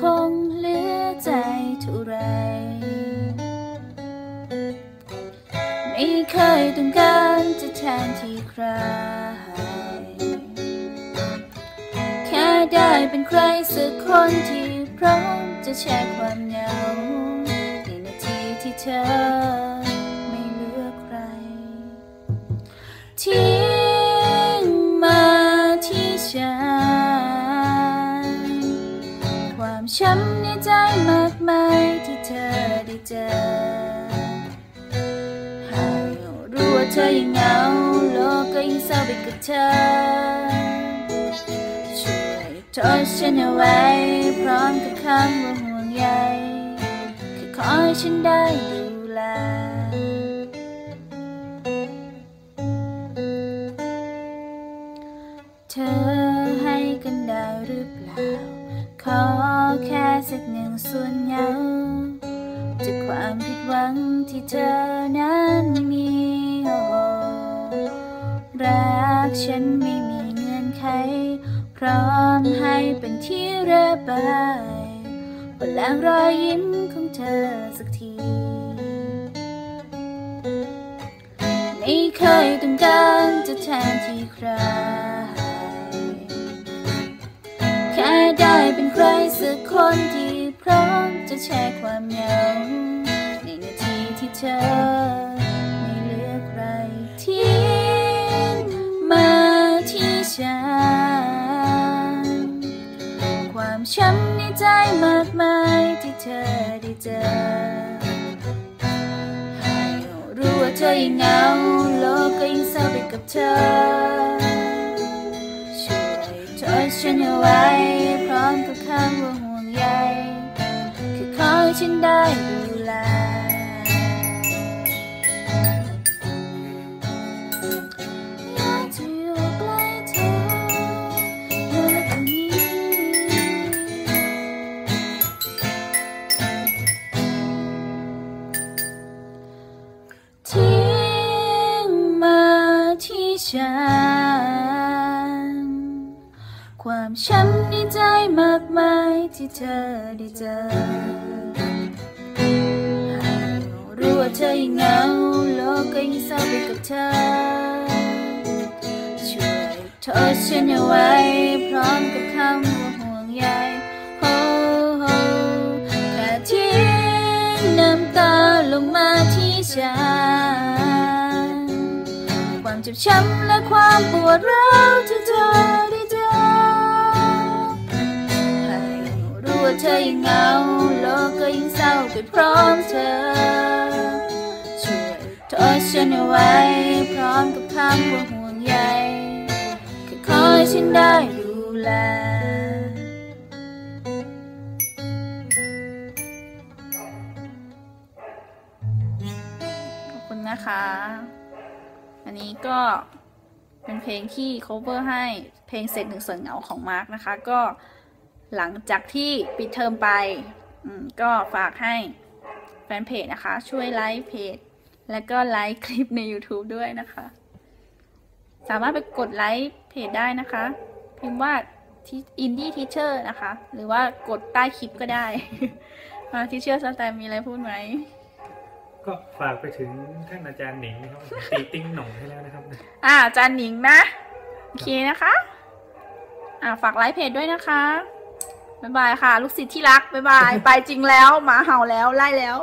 คงเหลือใจเท่าไร ไม่เคยต้องการจะแทนที่ใคร แค่ได้เป็นใครสักคนที่พร้อมจะแชร์ความเหงาในนาทีที่เธอไม่เลือกใครที่ ช้ำในใจมากมายที่เธอได้เจอให้รู้ว่าเธอยังเหงาโลกก็ยิ่งเศร้าไปกับเธอ ช่วยทอดฉันเอาไว้ พร้อมกับคำว่าห่วงใยแค่ขอให้ฉันได้ดู กหนึ่งส่วนเหงาจากความผิดหวังที่เธอนั้นมีโอ้รักฉันไม่มีเงื่อนไข พร้อมให้เป็นที่ระบายบนแรงรอยยิ้มของเธอสักทีไม่เคยต้องการจะแทนที่ใคร สักคนที่พร้อมจะแชร์ความเหงาในนาทีที่เธอไม่เหลือใครทิ้งมาที่ฉันความช้ำในใจมากมายที่เธอได้เจอให้รู้ว่าเธอยังเหงาโลกก็ยิ่งเศร้าไปกับเธอช่วยทอฉันเอาไว้ พร้อมกับคำว่าห่วงใยแค่ขอให้ฉันได้ดูแลอยาจะอยู่ใกล้ออยู่ในตรงนี้ทิ้งมาที่ฉัน ความช้ำในใจมากมายที่เธอได้เจอห้รู้ว่าเธอยังเหงาโลกก็ยิ่งเศร้าไปกับเธอ ช่วยทอดฉันเอาไว้พร้อมกับคำว่าห่วงใยโฮโฮแค่ทิ้งน้ำตาลงมาที่ฉัน ความเจ็บช้ำและความปวดร้าว เธอยังเหงาโลกก็ยิ่งเศร้าไปพร้อมเธอ ช่วยทอดฉันเอาไว้ พร้อมกับคำว่าห่วงใยแค่ขอให้ฉันได้ดูแลขอบคุณนะคะ อันนี้ก็เป็นเพลงที่ cover ให้เพลงเสร็จหนึ่งส่วนเหงาของมาร์กนะคะ ก็ หลังจากที่ปิดเทอมไปอืมก็ฝากให้แฟนเพจนะคะ ช่วยไลค์เพจ แล้วก็ไลค์คลิปใน YouTube ด้วยนะคะ สามารถไปกดไลค์เพจได้นะคะ พิมพ์ว่าอินดี้ทีเชอร์นะคะ หรือว่ากดใต้คลิปก็ได้ มาทีเชอร์สแตมมีอะไรพูดไหม ก็ฝากไปถึงท่านอาจารย์หนิงนะครับ ตีติ้งหน่องให้แล้วนะครับ อ่าอาจารย์หนิงนะ โอเคนะคะ อ่าฝากไลค์เพจด้วยนะคะ บ๊ายบายค่ะ ลูกศิษย์ที่รักบ๊ายบาย ไปจริงแล้วหมาเห่าแล้วไล่แล้ว